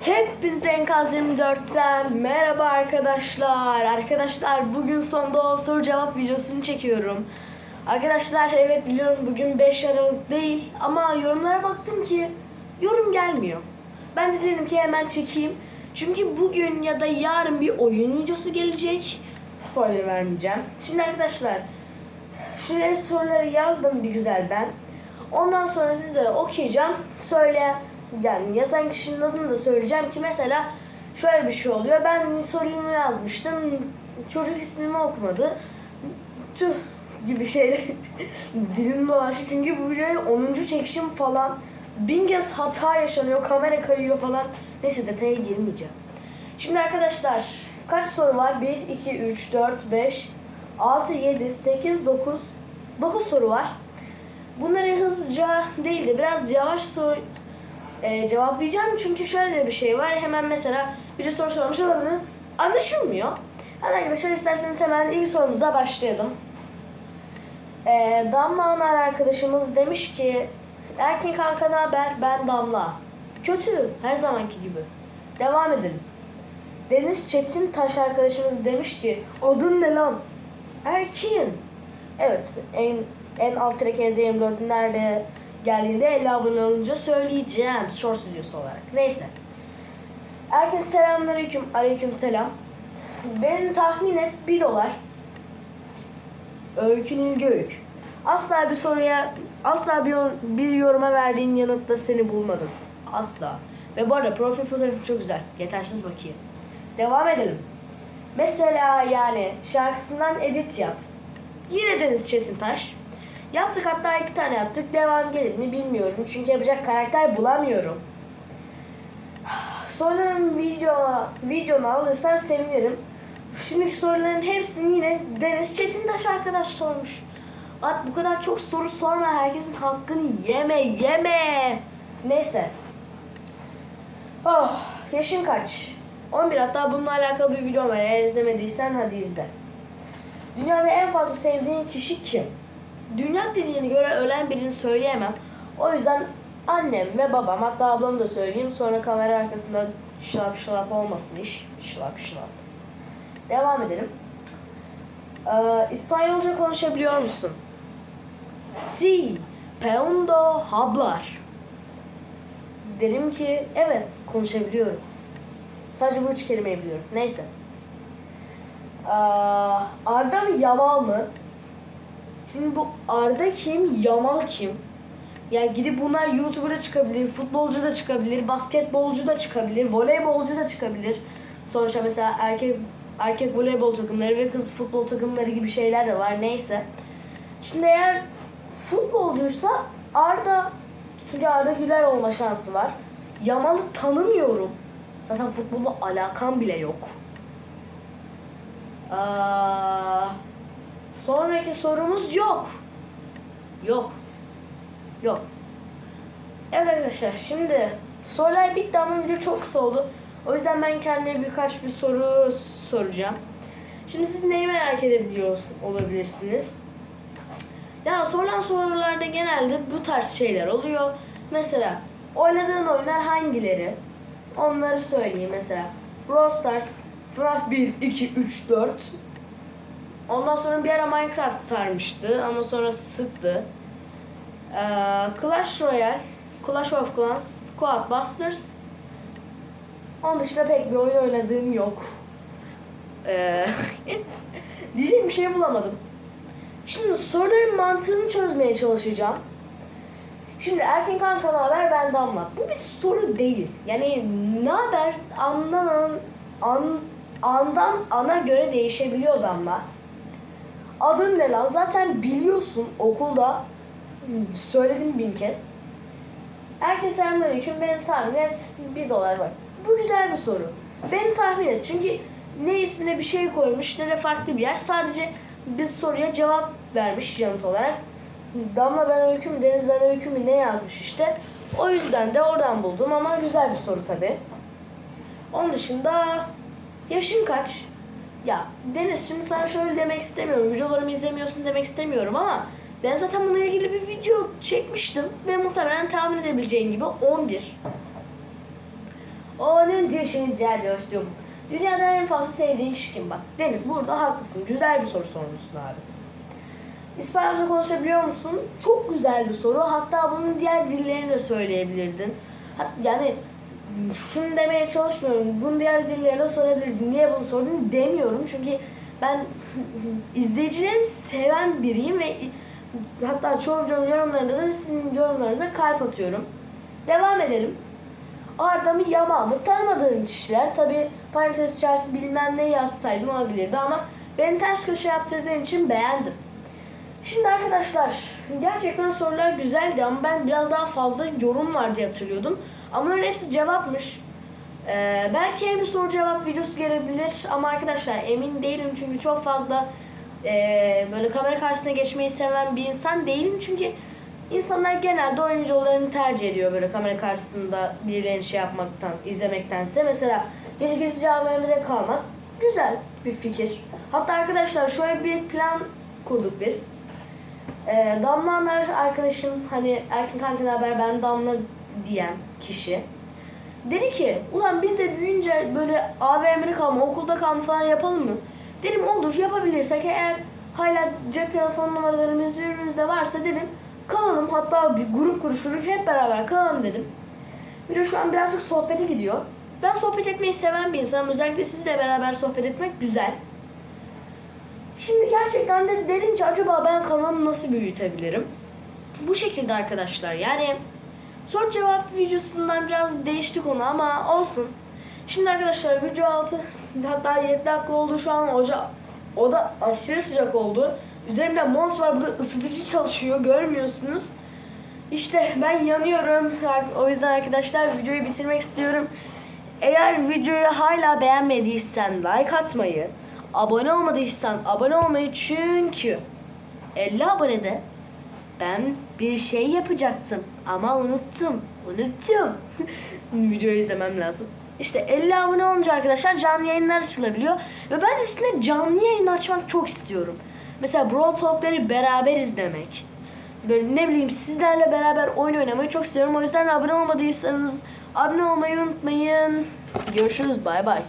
Hepinize Enkaz 24'ten merhaba arkadaşlar. Arkadaşlar bugün sonda soru cevap videosunu çekiyorum. Arkadaşlar evet biliyorum bugün 5 Aralık değil ama yorumlara baktım ki yorum gelmiyor. Ben de dedim ki hemen çekeyim. Çünkü bugün ya da yarın bir oyun videosu gelecek. Spoiler vermeyeceğim. Şimdi arkadaşlar Şuraya soruları yazdım bir güzel ben. Ondan sonra size okuyacağım. Söyle yani yazan kişinin adını da söyleyeceğim ki mesela şöyle bir şey oluyor. Ben sorumu yazmıştım. Çocuk ismimi okumadı. Tüh gibi şeyler. Dilim dolaştı çünkü bu videoyu 10. çekişim falan. Bin kez hata yaşanıyor, kamera kayıyor falan. Neyse detaya girmeyeceğim. Şimdi arkadaşlar kaç soru var? 1, 2, 3, 4, 5, 6, 7, 8, 9. 9 soru var. Bunları hızlıca değil de biraz yavaş soru e, cevaplayacağım. Çünkü şöyle bir şey var. Hemen mesela biri soru sormuş ama anlaşılmıyor. Hadi arkadaşlar isterseniz hemen ilk sorumuzda başlayalım. E, Damla Anar arkadaşımız demiş ki Erkin kanka ne haber? Ben Damla. Kötü. Her zamanki gibi. Devam edelim. Deniz Çetin Taş arkadaşımız demiş ki adın ne lan? Erkin. Evet en en alt tirek EZ24'ün nerede geldiğinde 50 abone olunca söyleyeceğim short videosu olarak. Neyse. Herkese selamünaleyküm. Aleyküm selam. Benim tahmin et 1 dolar. Öykün ilgi öykü. Asla bir soruya, asla bir, bir yoruma verdiğin yanıtta seni bulmadım. Asla. Ve bu arada profil fotoğrafı çok güzel. Yetersiz bakayım. Devam edelim. Mesela yani şarkısından edit yap. Yine Deniz Çetintaş. Yaptık hatta iki tane yaptık. Devam gelir mi bilmiyorum. Çünkü yapacak karakter bulamıyorum. Soruların video, videonu alırsan sevinirim. Şimdiki soruların hepsini yine Deniz Çetintaş arkadaş sormuş. At bu kadar çok soru sorma. Herkesin hakkını yeme yeme. Neyse. Oh, yaşın kaç? 11 hatta bununla alakalı bir video var. Eğer izlemediysen hadi izle. Dünyada en fazla sevdiğin kişi kim? Dünya dediğine göre ölen birini söyleyemem. O yüzden annem ve babam hatta ablamı da söyleyeyim. Sonra kamera arkasında şılap şılap olmasın iş. Şılap şılap. Devam edelim. Ee, İspanyolca konuşabiliyor musun? Si, peundo hablar. Derim ki evet konuşabiliyorum. Sadece bu üç kelimeyi biliyorum. Neyse. Aa, Arda mı Yamal mı? Şimdi bu Arda kim, Yamal kim? Yani gidip bunlar YouTuber'a çıkabilir, futbolcu da çıkabilir, basketbolcu da çıkabilir, voleybolcu da çıkabilir. Sonuçta mesela erkek erkek voleybol takımları ve kız futbol takımları gibi şeyler de var. Neyse. Şimdi eğer futbolcuysa Arda çünkü Arda Güler olma şansı var. Yamal'ı tanımıyorum. Zaten futbolla alakam bile yok. Aa, sonraki sorumuz yok. Yok. Yok. Evet arkadaşlar şimdi sorular bitti ama video çok kısa oldu. O yüzden ben kendime birkaç bir soru soracağım. Şimdi siz neyi merak edebiliyor olabilirsiniz? Ya sorulan sorularda genelde bu tarz şeyler oluyor. Mesela oynadığın oyunlar hangileri? Onları söyleyeyim mesela. Brawl Stars, FNAF 1, 2, 3, 4. Ondan sonra bir ara Minecraft sarmıştı ama sonra sıktı. Ee, Clash Royale, Clash of Clans, Squad Busters. Onun dışında pek bir oyun oynadığım yok. Ee, diyecek bir şey bulamadım. Şimdi soruların mantığını çözmeye çalışacağım. Şimdi erken kanka ne haber ben Damla. Bu bir soru değil. Yani ne haber andan an, andan ana göre değişebiliyor Damla. Adın ne lan? Zaten biliyorsun okulda söyledim bin kez. Herkese selamünaleyküm. Beni tahmin et. Bir dolar var. Bu güzel bir soru. Beni tahmin et. Çünkü ne ismine bir şey koymuş ne de farklı bir yer. Sadece bir soruya cevap vermiş yanıt olarak. Damla ben öykü mü, Deniz ben öykü mü ne yazmış işte. O yüzden de oradan buldum ama güzel bir soru tabi. Onun dışında yaşın kaç? Ya Deniz şimdi sana şöyle demek istemiyorum. Videolarımı izlemiyorsun demek istemiyorum ama ben zaten bununla ilgili bir video çekmiştim ve muhtemelen tahmin edebileceğin gibi 11. O ne diye şeyin diğer diye istiyorum. Dünyada en fazla sevdiğin kişi kim bak? Deniz burada haklısın. Güzel bir soru sormuşsun abi. İspanyolca konuşabiliyor musun? Çok güzel bir soru. Hatta bunun diğer dillerini de söyleyebilirdin. Yani şunu demeye çalışmıyorum. Bunu diğer dillerine sorabilirdin. Niye bunu sordun demiyorum. Çünkü ben izleyicilerimi seven biriyim ve hatta çoğu yorumlarında da sizin yorumlarınıza kalp atıyorum. Devam edelim. Arda mı Yamal mı? Tanımadığım kişiler. Tabi parantez içerisi bilmem ne yazsaydım olabilirdi ama beni ters köşe yaptırdığın için beğendim. Şimdi arkadaşlar gerçekten sorular güzeldi ama ben biraz daha fazla yorum var diye hatırlıyordum. Ama onların hepsi cevapmış. Ee, belki bir soru cevap videosu gelebilir ama arkadaşlar emin değilim çünkü çok fazla ee, böyle kamera karşısına geçmeyi seven bir insan değilim çünkü insanlar genelde oyun videolarını tercih ediyor böyle kamera karşısında birilerinin şey yapmaktan, izlemektense. Mesela gece gizlice AVM'de kalmak güzel bir fikir. Hatta arkadaşlar şöyle bir plan kurduk biz. Ee, Damla Anar arkadaşım hani erkek kankana haber ben Damla diyen kişi. Dedi ki ulan biz de büyüyünce böyle AVM'de kalma, okulda kalma falan yapalım mı? Dedim olur yapabilirsek eğer hala cep telefon numaralarımız birbirimizde varsa dedim kalalım hatta bir grup kuruşuruk hep beraber kalalım dedim. Bir de şu an birazcık sohbete gidiyor. Ben sohbet etmeyi seven bir insanım. Özellikle sizle beraber sohbet etmek güzel. Şimdi gerçekten de dedim ki acaba ben kanalımı nasıl büyütebilirim? Bu şekilde arkadaşlar yani soru cevap videosundan biraz değişti konu ama olsun. Şimdi arkadaşlar video altı hatta 7 dakika oldu şu an oca o da aşırı sıcak oldu. Üzerimde mont var burada ısıtıcı çalışıyor görmüyorsunuz. İşte ben yanıyorum. O yüzden arkadaşlar videoyu bitirmek istiyorum. Eğer videoyu hala beğenmediysen like atmayı, abone olmadıysan abone olmayı çünkü 50 abonede ben bir şey yapacaktım ama unuttum. Unuttum. Videoyu izlemem lazım. İşte 50 abone olunca arkadaşlar canlı yayınlar açılabiliyor. Ve ben aslında canlı yayın açmak çok istiyorum. Mesela Brawl Talk'ları beraber izlemek. Böyle ne bileyim sizlerle beraber oyun oynamayı çok istiyorum. O yüzden abone olmadıysanız abone olmayı unutmayın. Görüşürüz bay bay.